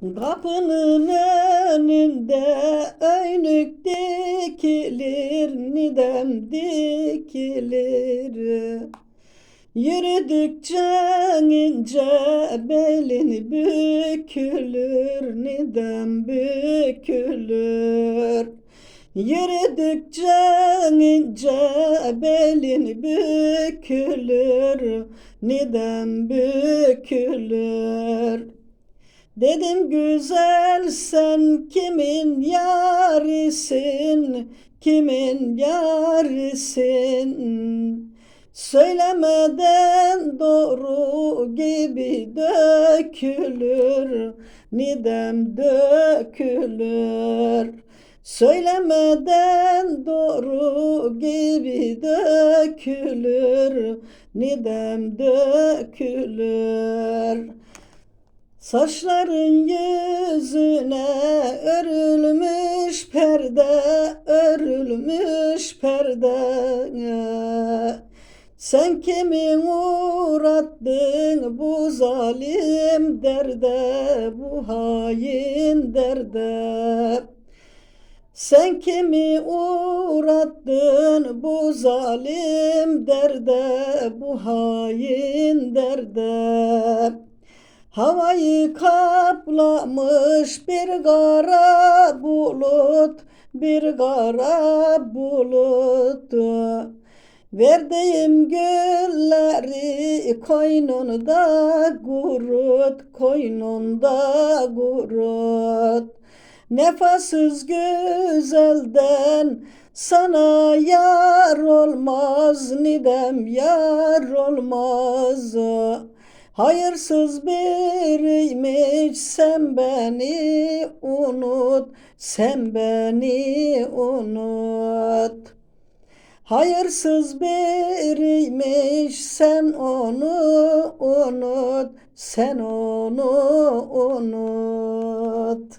Kapının önünde öynük dikilir, nidem dikilir. Yürüdükçe ince belin bükülür, nidem bükülür. Yürüdükçe ince belin bükülür, nidem bükülür. Dedim güzel sen kimin yarisin, kimin yarisin? Söylemeden doğru gibi dökülür, nidem dökülür. Söylemeden doğru gibi dökülür, nidem dökülür. Saçların yüzüne örülmüş perde, örülmüş perde. Sen kimi uğrattın bu zalim derde, bu hain derde? Sen kimi uğrattın bu zalim derde, bu hain derde? Havayı kaplamış bir kara bulut, bir kara bulut. Verdiğim gülleri koynunda kurut, koynunda kurut. Nefessiz güzelden sana yar olmaz, nidem yar olmaz. Hayırsız biriymiş sen beni unut, sen beni unut. Hayırsız biriymiş sen onu unut, sen onu unut.